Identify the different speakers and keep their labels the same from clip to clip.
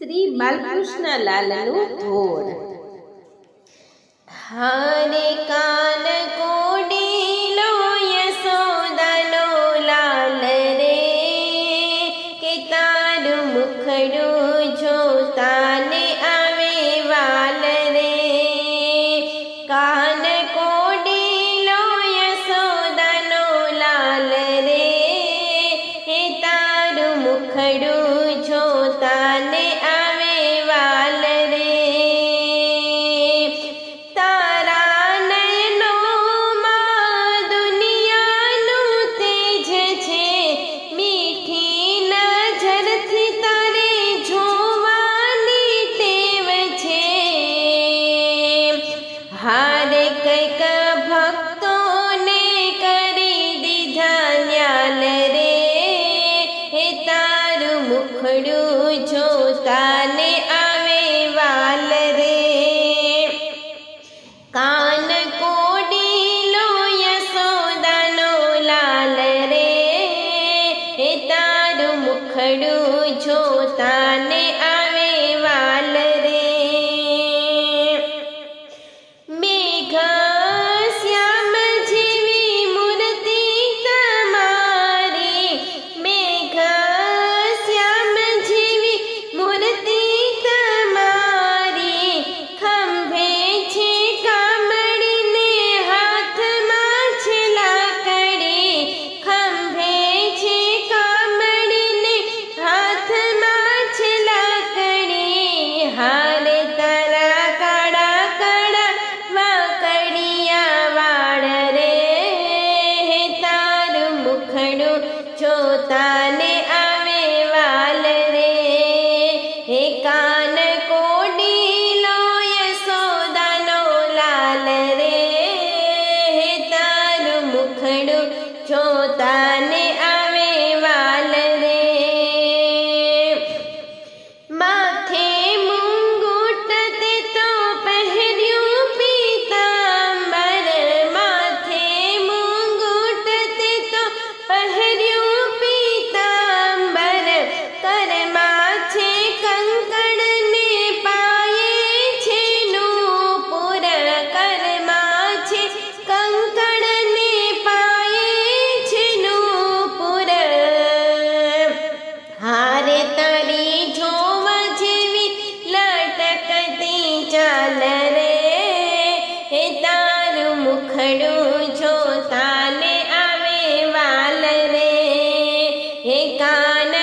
Speaker 1: શ્રી બાલકૃષ્ણલાલનું ધોળ. હરે કાન કોડીલો યશોદાનો લાલ રે કે તારું મુખડું Quran પડું છું તાને નું જોતાને રખડું છો તાને આવે વાલ રે. હે કાન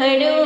Speaker 1: घड़ो